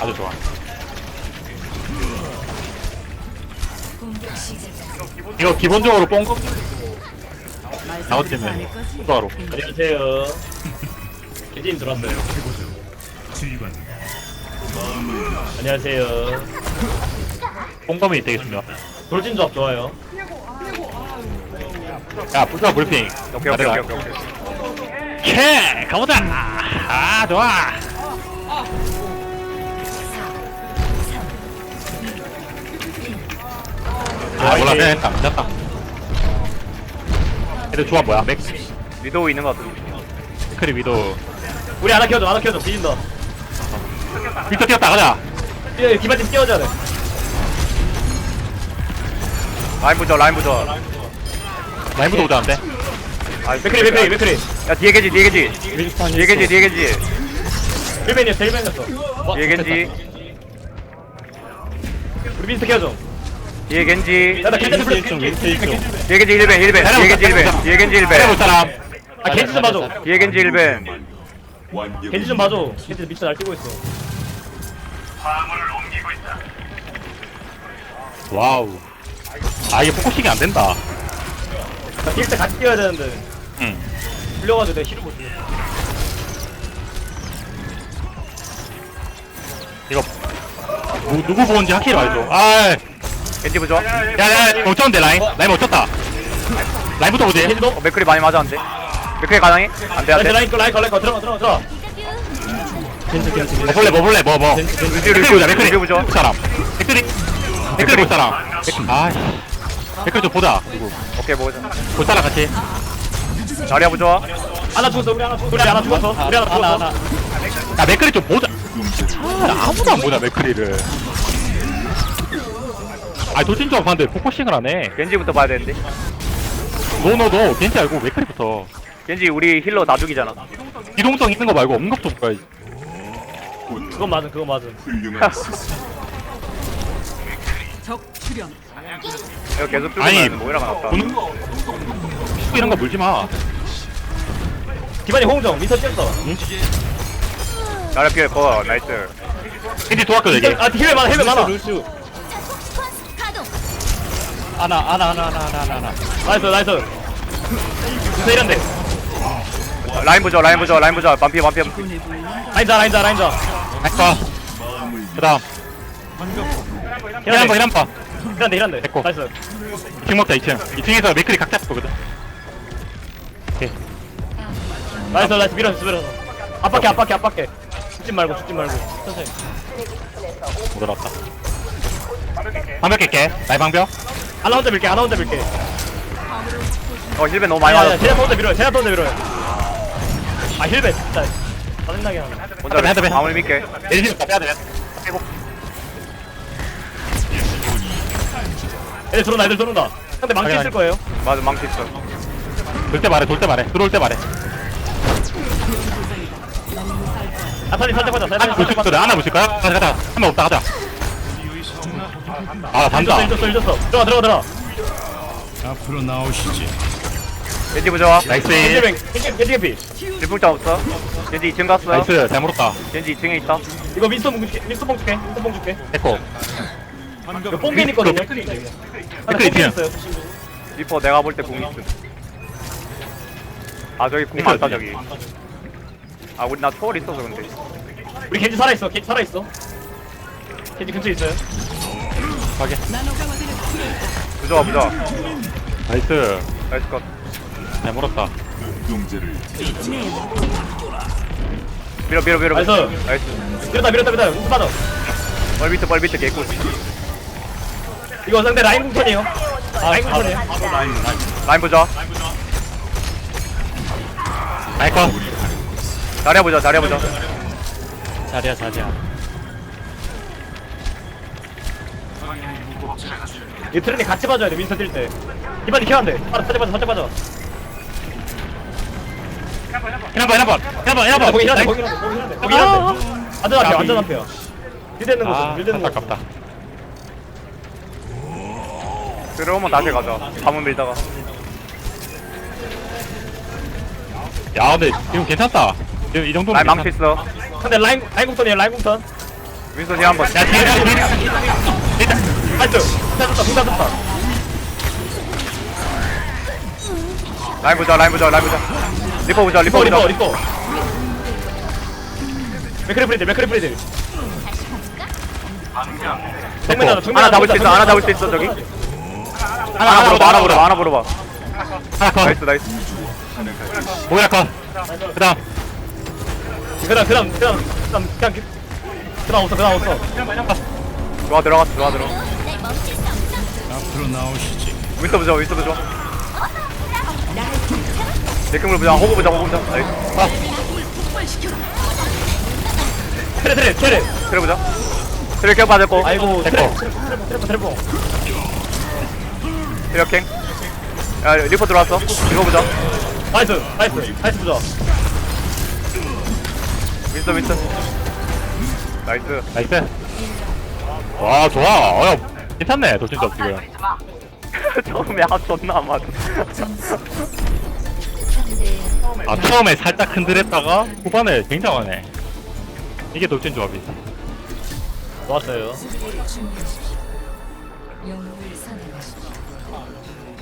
아주 좋아. 이거 기본적으로 뽕 나왔으면 추가로. 안녕하세요. 개진 들어왔어요. 안녕하세요. 뽕검이 되겠습니다. 돌진 조합 좋아요. 야, 불사 불핑. 오케이 오케이 오케이 오케이 오케이 캐! 가보자! 아, 좋아! 아, 몰라, 그냥 했다. 됐다. 애들 조합 뭐야? 맥, 위도우 있는 거 같은데 크리 위도. 우리 하나 키워줘, 하나 키워줘. 뒤진다. 빅터 뛰었다, 가자! 뛰어, 기반팀 뛰어줘야 돼. 라인 부조 라인 부조 라이브도 오자는데? 아 맥크리, 맥크리, 맥크리. 야 뒤에 겐지 뒤에 겐지 뒤에 겐지 뒤에 겐지 힐벤이야, 힐벤이었어. 와, 뒤에 겐지 우리 민스터 키워줘. 뒤에 겐지 야, 나 겐지 플레이 좀. 뒤에 겐지 1벤 1벤 뒤에 겐지 1벤 뒤에 겐지 해볼 1벤 사람. 아, 겐지 좀 봐줘. 뒤에 겐지 1벤 겐지 좀 봐줘. 겐지 미쳐 날 뛰고 있어. 와우. 아, 이게 포커싱이 안 된다. 나 뛸 때 같이 뛰어야 되는데. 응. 불려가지고 내가 힐을 못 뛰어. 이거, 누, 누구 보는지 확실히 말해줘. 아, 겐지 부조 어 야, 야, 못 쳤는데, 라인? 라인 못 쳤다. 라인부터 보지. 너? 맥클이 많이 맞았는데 맥클이 가능해? 안돼 안돼 라인 거, 라인 거, 라인 거. 들어가, 들어가, 들어가. 뭐 볼래, 뭐 볼래, 뭐, 뭐. 맥크리 루시 보자, 볼 사람. 맥크리. 맥크리 볼 사람. 아, 맥크리 좀 보자. 누구. 오케이 보자 볼 사람 같이. 자리야 부조 하나 죽었어, 우리 하나 죽었어. 우리 하나 죽었어. 우리 하나 죽었어. 야, 맥크리 좀 보자. 아, 아무도 안 보자, 맥크리를. 아, 돌진 좀 봤는데 포커싱을 안 해. 겐지부터 봐야 되는데 너, 너, 너. 겐지 알고 맥크리부터. 겐지 우리 힐러 나 죽이잖아 이동성 있는 거 말고 없는 것도 봐야지. 그건 맞음, 그건 맞음. 이거 계속 아니, 뚫으면 모이라가 나왔다 보는 거. 이런 거 물지 마. 기반이 홍정, 민서 뛰었어. 자리야 피해 거 나이스 겐지 도왔거든, 이게. 아, 힐 많아, 힐 많아. 가동 하나, 하나, 하나, 하나, 하나, 하나. 나이스, 나이스. 민서 이런데. 라인 부조 라인 부조 라인 부조 반피 반피 라인자, 라인자, 라인자. 할까? 그 다음. 이란바, 이란바. 이란데, 이란데. 됐고. 나이스. 2층 먹자, 2층. 2층에서 맥크리 각 잡을 거거든. 오케이. 나이스, 나이스. 밀어서, 밀어서. 압박해, 압박해, 압박해. 죽지 말고, 죽지 말고. 천천히. 못 알았다. 방벽 깰게. 나의 방벽. 하나 혼자 밀게, 하나 혼자 밀게. 어 힐벤 너무 많이 아니, 맞았어 제가 혼자 밀어요, 제가 혼자 밀어요. 아, 힐베, 진짜. 짜증나게 하네. 혼자 헤드맨, 헤드맨. 마무리 믿게 내리지 마, 빼야 돼. 애들 들어온다, 애들 들어온다. 상대 망치 아니, 있을 거예요. 맞아 망치 있어 돌 때 말해, 돌 때 말해. 들어올 때 말해. 아탈리 살짝 가자, 살짝 가자. 거야? 하나 보실 거야? 가자, 가자. 한명 없다, 가자. 아. 잊었어, 잊었어, 잊었어. 들어가, 들어가, 들어가. 앞으로 나오시지. 겐지 부조 나이스. 겐지뱅, 겐지, 겐지 개피. 질풍장 없어 겐지 2층 갔어 나이스. 잘 물었다. 겐지 2층에 있다 이거 민스터 뽕 줄게, 민스터 뽕 줄게, 민스터 뽕 줄게. 됐고. 이거 뽕겐 있거든요. 댓글 뽕겐 있지요? 있어요. 리퍼 내가 볼 때 궁 있음 아 저기 궁 많다 저기 아 우리 나 초월 있어서 근데 우리 겐지 살아있어, 겐지 살아있어. 겐지 근처에 있어요. 가게. 부조 부조 나이스. 나이스 컷잘 물었다. 밀어 밀어 밀어 나이스. 나이스 밀었다, 밀었다, 밀었다. 민스 빠져. 벌비트 벌비트 개꿀 이거 상대 라인 궁턴이에요. 아, 라인 궁턴이에요. 라인 부조 나이커. 자리야 부조 자리야 부조 자리야, 자리야. 이 트렌이 같이 봐줘야 돼, 민서 뛸 때. 기반이 케어 안 돼. 빠져, 살짝 빠져, 살짝 빠져. 해나봐, 해나봐. 해나봐, 해나봐. 거기 힐한데, 거기 힐한데, 거기 힐한데. 안전 앞에, 안전 앞에요. 힐 되는 곳, 아, 힐 되는 곳. 안타깝다. 들어오면 다시 가자 가문 밀다가 야, 근데 지금 괜찮다. 지금 이 정도면 라인 망치 괜찮- 있어 상대 라인, 라인 궁턴이에요, 라인 궁턴. 윈선이 한번 야 뒤에 뒤에 뒤에 나이스 떴다 부산 떴다 라인 보자 라인 보자 라인 보자 리퍼 보자 리퍼 리퍼 보자 리퍼 리퍼 맥크리 프리들 맥크리 프리들 정면 하나 정면 하나 잡을 수 있어 하나 잡을 수 있어 저기 하나 물어봐 하나 물어봐 하나 물어봐 하나 컷 나이스 나이스 모이라 컷 그다음 그다음 그다음 그다음 그다음 기- 그다음 없어 그다음 없어 들어와 들어갔어 수 없어. 앞으로 나오시지. 윈서 보자 윈서 보자. 데크물 보자 호구 보자 호구 보자. 나이스 트레 트레 트레. 트레 보자. 트레 켜 받았고 아이고 트레 됐고. 트레 트레 트레 트레. 캥 야, 리퍼 들어왔어. 리퍼 보자. 나이스 나이스 나이스 보자. 윈서, 윈서. 나이스. 나이스. 와 좋아. 어 야 괜찮네 돌진도 지금. 처음에 아 존나 맞아. 아 처음에 살짝 흔들했다가 후반에 굉장하네. 이게 돌진 조합이 좋았어요